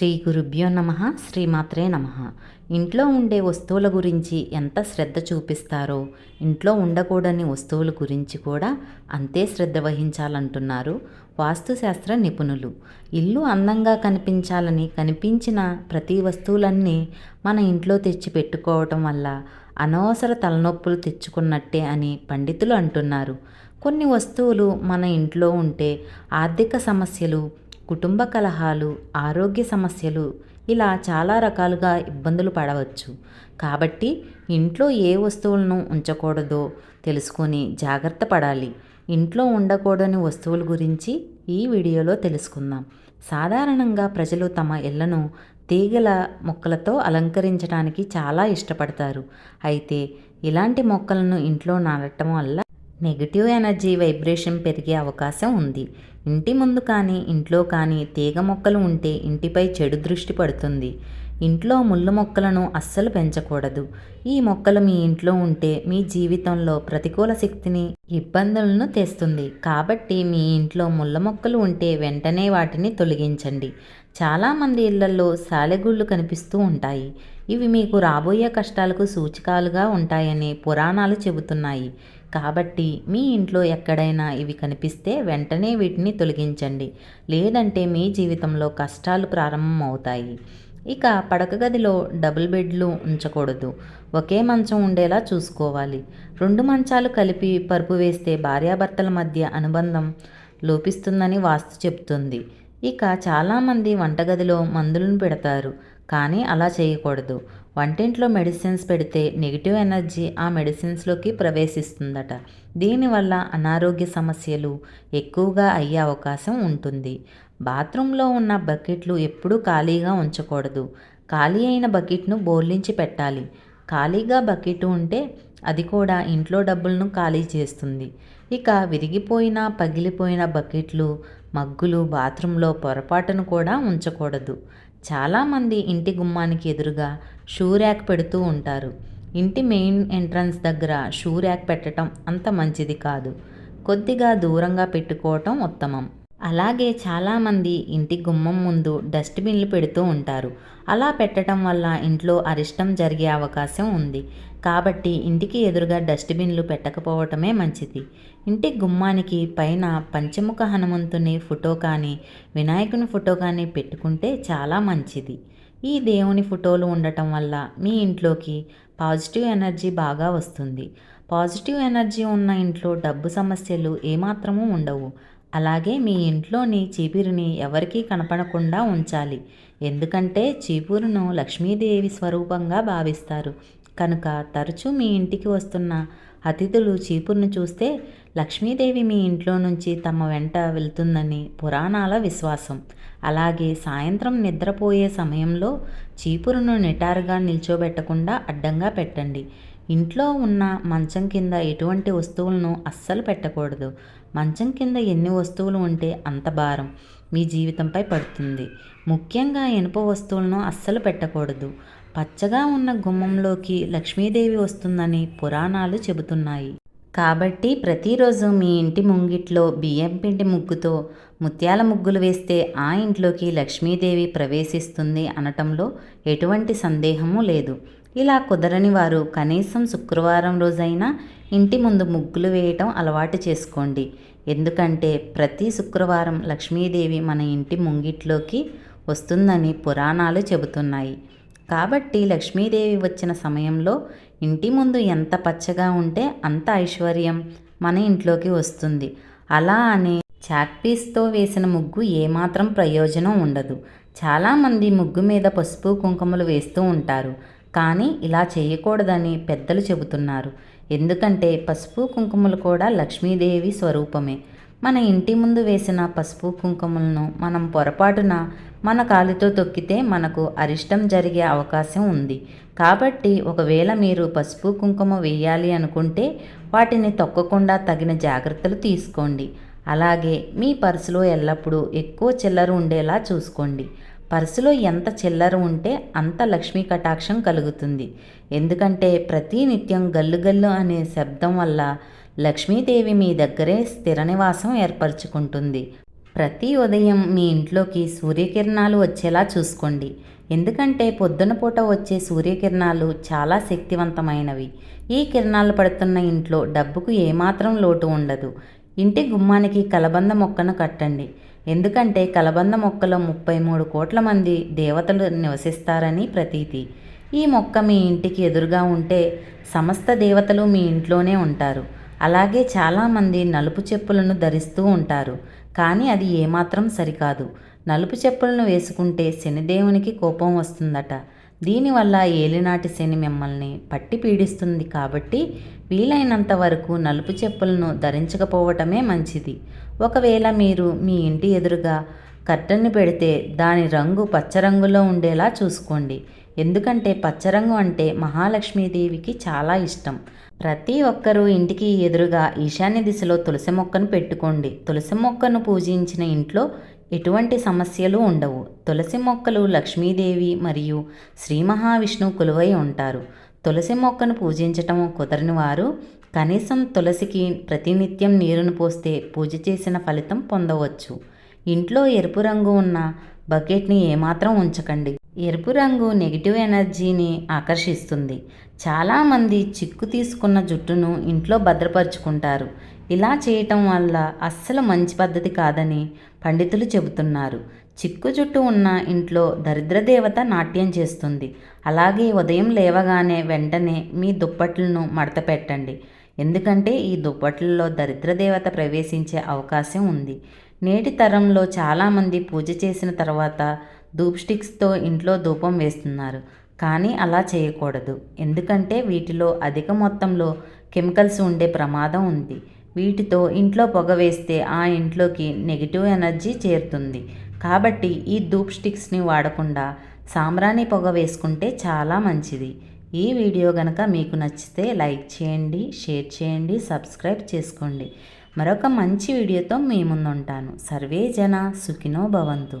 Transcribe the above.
శ్రీ గురుభ్యో నమ శ్రీమాత్రే నమ. ఇంట్లో ఉండే వస్తువుల గురించి ఎంత శ్రద్ధ చూపిస్తారో ఇంట్లో ఉండకూడని వస్తువుల గురించి కూడా అంతే శ్రద్ధ వహించాలంటున్నారు వాస్తుశాస్త్ర నిపుణులు. ఇల్లు అందంగా కనిపించాలని కనిపించిన ప్రతి వస్తువులన్నీ మన ఇంట్లో తెచ్చి పెట్టుకోవటం వల్ల అనవసర తలనొప్పులు తెచ్చుకున్నట్టే అని పండితులు అంటున్నారు. కొన్ని వస్తువులు మన ఇంట్లో ఉంటే ఆర్థిక సమస్యలు కుటుంబ కలహాలు ఆరోగ్య సమస్యలు ఇలా చాలా రకాలుగా ఇబ్బందులు పడవచ్చు. కాబట్టి ఇంట్లో ఏ వస్తువులను ఉంచకూడదో తెలుసుకొని జాగ్రత్త పడాలి. ఇంట్లో ఉండకూడని వస్తువుల గురించి ఈ వీడియోలో తెలుసుకుందాం. సాధారణంగా ప్రజలు తమ ఇళ్ళను తీగల మొక్కలతో అలంకరించడానికి చాలా ఇష్టపడతారు. అయితే ఇలాంటి మొక్కలను ఇంట్లో నాటడం వల్ల నెగిటివ్ ఎనర్జీ వైబ్రేషన్ పెరిగే అవకాశం ఉంది. ఇంటి ముందు కానీ ఇంట్లో కానీ తీగ మొక్కలు ఉంటే ఇంటిపై చెడు దృష్టి పడుతుంది. ఇంట్లో ముళ్ళు మొక్కలను అస్సలు పెంచకూడదు. ఈ మొక్కలు మీ ఇంట్లో ఉంటే మీ జీవితంలో ప్రతికూల శక్తిని ఇబ్బందులను తెస్తుంది. కాబట్టి మీ ఇంట్లో ముళ్ళ మొక్కలు ఉంటే వెంటనే వాటిని తొలగించండి. చాలామంది ఇళ్ళలో సాలెగుళ్ళు కనిపిస్తూ ఉంటాయి. ఇవి మీకు రాబోయే కష్టాలకు సూచికాలుగా ఉంటాయని పురాణాలు చెబుతున్నాయి. కాబట్టి మీ ఇంట్లో ఎక్కడైనా ఇవి కనిపిస్తే వెంటనే వీటిని తొలగించండి. లేదంటే మీ జీవితంలో కష్టాలు ప్రారంభమవుతాయి. ఇక పడక గదిలో డబుల్ బెడ్లు ఉంచకూడదు. ఒకే మంచం ఉండేలా చూసుకోవాలి. రెండు మంచాలు కలిపి పరుపు వేస్తే భార్యాభర్తల మధ్య అనుబంధం లోపిస్తుందని వాస్తు చెప్తుంది. ఇక చాలామంది వంటగదిలో మందులను పెడతారు కానీ అలా చేయకూడదు. వంటింట్లో మెడిసిన్స్ పెడితే నెగిటివ్ ఎనర్జీ ఆ మెడిసిన్స్లోకి ప్రవేశిస్తుందట. దీనివల్ల అనారోగ్య సమస్యలు ఎక్కువగా అయ్యే అవకాశం ఉంటుంది. బాత్రూంలో ఉన్న బకెట్లు ఎప్పుడూ ఖాళీగా ఉంచకూడదు. ఖాళీ అయిన బకెట్ను బోర్లించి పెట్టాలి. ఖాళీగా బకెట్ ఉంటే అది కూడా ఇంట్లో డబ్బులను ఖాళీ చేస్తుంది. ఇక విరిగిపోయిన పగిలిపోయిన బకెట్లు మగ్గులు బాత్రూంలో పొరపాటును కూడా ఉంచకూడదు. చాలామంది ఇంటి గుమ్మానికి ఎదురుగా షూ ర్యాక్ పెడుతూ ఉంటారు. ఇంటి మెయిన్ ఎంట్రన్స్ దగ్గర షూ ర్యాక్ పెట్టడం అంత మంచిది కాదు. కొద్దిగా దూరంగా పెట్టుకోవటం ఉత్తమం. అలాగే చాలామంది ఇంటి గుమ్మం ముందు డస్ట్బిన్లు పెడుతూ ఉంటారు. అలా పెట్టడం వల్ల ఇంట్లో అరిష్టం జరిగే అవకాశం ఉంది. కాబట్టి ఇంటికి ఎదురుగా డస్ట్బిన్లు పెట్టకపోవటమే మంచిది. ఇంటి గుమ్మానికి పైన పంచముఖ హనుమంతుని ఫోటో కానీ వినాయకుని ఫోటో కానీ పెట్టుకుంటే చాలా మంచిది. ఈ దేవుని ఫోటోలు ఉండటం వల్ల మీ ఇంట్లోకి పాజిటివ్ ఎనర్జీ బాగా వస్తుంది. పాజిటివ్ ఎనర్జీ ఉన్న ఇంట్లో డబ్బు సమస్యలు ఏమాత్రమూ ఉండవు. అలాగే మీ ఇంట్లోని చీపురుని ఎవరికీ కనపడకుండా ఉంచాలి. ఎందుకంటే చీపురును లక్ష్మీదేవి స్వరూపంగా భావిస్తారు. కనుక తరచూ మీ ఇంటికి వస్తున్న అతిథులు చీపురును చూస్తే లక్ష్మీదేవి మీ ఇంట్లో నుంచి తమ వెంట వెళ్తుందని పురాణాల విశ్వాసం. అలాగే సాయంత్రం నిద్రపోయే సమయంలో చీపురును నిటారుగా నిల్చోబెట్టకుండా అడ్డంగా పెట్టండి. ఇంట్లో ఉన్న మంచం కింద ఎటువంటి వస్తువులను అస్సలు పెట్టకూడదు. మంచం కింద ఎన్ని వస్తువులు ఉంటే అంత భారం. మీ జీవితంపై పడుతుంది. ముఖ్యంగా ఇనుప వస్తువులను అస్సలు పెట్టకూడదు. పచ్చగా ఉన్న గుమ్మంలోకి లక్ష్మీదేవి వస్తుందని పురాణాలు చెబుతున్నాయి. కాబట్టి ప్రతిరోజు మీ ఇంటి ముంగిట్లో బియ్యం పిండి ముగ్గుతో ముత్యాల ముగ్గులు వేస్తే ఆ ఇంట్లోకి లక్ష్మీదేవి ప్రవేశిస్తుంది అనటంలో ఎటువంటి సందేహము లేదు. ఇలా కుదరని వారు కనీసం శుక్రవారం రోజైనా ఇంటి ముందు ముగ్గులు వేయటం అలవాటు చేసుకోండి. ఎందుకంటే ప్రతి శుక్రవారం లక్ష్మీదేవి మన ఇంటి ముంగిట్లోకి వస్తుందని పురాణాలు చెబుతున్నాయి. కాబట్టి లక్ష్మీదేవి వచ్చిన సమయంలో ఇంటి ముందు ఎంత పచ్చగా ఉంటే అంత ఐశ్వర్యం మన ఇంట్లోకి వస్తుంది. అలా అని చాక్పీస్తో వేసిన ముగ్గు ఏమాత్రం ప్రయోజనం ఉండదు. చాలామంది ముగ్గు మీద పసుపు కుంకుమలు వేస్తూ ఉంటారు. కానీ ఇలా చేయకూడదని పెద్దలు చెబుతున్నారు. ఎందుకంటే పసుపు కుంకుమలు కూడా లక్ష్మీదేవి స్వరూపమే. మన ఇంటి ముందు వేసిన పసుపు కుంకుమలను మనం పొరపాటున మన కాలితో తొక్కితే మనకు అరిష్టం జరిగే అవకాశం ఉంది. కాబట్టి ఒకవేళ మీరు పసుపు కుంకుమ వేయాలి అనుకుంటే వాటిని తొక్కకుండా తగిన జాగ్రత్తలు తీసుకోండి. అలాగే మీ పర్సులో ఎల్లప్పుడూ ఎక్కువ చిల్లర ఉండేలా చూసుకోండి. పర్సులో ఎంత చిల్లర ఉంటే అంత లక్ష్మీ కటాక్షం కలుగుతుంది. ఎందుకంటే ప్రతి నిత్యం గల్లు గల్లు అనే శబ్దం వల్ల లక్ష్మీదేవి మీ దగ్గరే స్థిర నివాసం ఏర్పరచుకుంటుంది. ప్రతి ఉదయం మీ ఇంట్లోకి సూర్యకిరణాలు వచ్చేలా చూసుకోండి. ఎందుకంటే పొద్దున పూట వచ్చే సూర్యకిరణాలు చాలా శక్తివంతమైనవి. ఈ కిరణాలు పడుతున్న ఇంట్లో డబ్బుకు ఏమాత్రం లోటు ఉండదు. ఇంటి గుమ్మానికి కలబంద మొక్కను కట్టండి. ఎందుకంటే కలబంద మొక్కలో ముప్పై మూడు కోట్ల మంది దేవతలు నివసిస్తారని ప్రతీతి. ఈ మొక్క మీ ఇంటికి ఎదురుగా ఉంటే సమస్త దేవతలు మీ ఇంట్లోనే ఉంటారు. అలాగే చాలామంది నలుపు చెప్పులను ధరిస్తూ ఉంటారు. కానీ అది ఏమాత్రం సరికాదు. నలుపు చెప్పులను వేసుకుంటే శనిదేవునికి కోపం వస్తుందట. దీనివల్ల ఏలినాటి శని మిమ్మల్ని పట్టి పీడిస్తుంది కాబట్టి వీలైనంత వరకు నలుపు చెప్పులను ధరించకపోవటమే మంచిది. ఒకవేళ మీరు మీ ఇంటి ఎదురుగా కర్టన్ని పెడితే దాని రంగు పచ్చరంగులో ఉండేలా చూసుకోండి. ఎందుకంటే పచ్చరంగు అంటే మహాలక్ష్మీదేవికి చాలా ఇష్టం. ప్రతి ఒక్కరూ ఇంటికి ఎదురుగా ఈశాన్య దిశలో తులసి మొక్కను పెట్టుకోండి. తులసి మొక్కను పూజించిన ఇంట్లో ఎటువంటి సమస్యలు ఉండవు. తులసి మొక్కలు లక్ష్మీదేవి మరియు శ్రీ మహావిష్ణువు కొలువై ఉంటారు. తులసి మొక్కను పూజించటం కుదరని వారు కనీసం తులసికి ప్రతినిత్యం నీరును పోస్తే పూజ చేసిన ఫలితం పొందవచ్చు. ఇంట్లో ఎరుపు రంగు ఉన్న బకెట్ని ఏమాత్రం ఉంచకండి. ఎరుపు రంగు నెగిటివ్ ఎనర్జీని ఆకర్షిస్తుంది. చాలామంది చిక్కు తీసుకున్న జుట్టును ఇంట్లో భద్రపరుచుకుంటారు. ఇలా చేయటం వల్ల అస్సలు మంచి పద్ధతి కాదని పండితులు చెబుతున్నారు. చిక్కు చుట్టూ ఉన్న ఇంట్లో దరిద్ర దేవత నాట్యం చేస్తుంది. అలాగే ఉదయం లేవగానే వెంటనే మీ దుప్పట్లను మడత పెట్టండి ఎందుకంటే ఈ దుప్పట్లలో దరిద్ర దేవత ప్రవేశించే అవకాశం ఉంది. నేటి తరంలో చాలామంది పూజ చేసిన తర్వాత ధూప్ స్టిక్స్తో ఇంట్లో ధూపం వేస్తున్నారు. కానీ అలా చేయకూడదు. ఎందుకంటే వీటిలో అధిక మొత్తంలో కెమికల్స్ ఉండే ప్రమాదం ఉంది. వీటితో ఇంట్లో పొగ వేస్తే ఆ ఇంట్లోకి నెగిటివ్ ఎనర్జీ చేరుతుంది. కాబట్టి ఈ ధూప్ స్టిక్స్ని వాడకుండా సాంబ్రాణి పొగ వేసుకుంటే చాలా మంచిది. ఈ వీడియో కనుక మీకు నచ్చితే లైక్ చేయండి షేర్ చేయండి సబ్స్క్రైబ్ చేసుకోండి. మరొక మంచి వీడియోతో మీ ముందుంటాను. సర్వే జన సుఖినో భవంతు.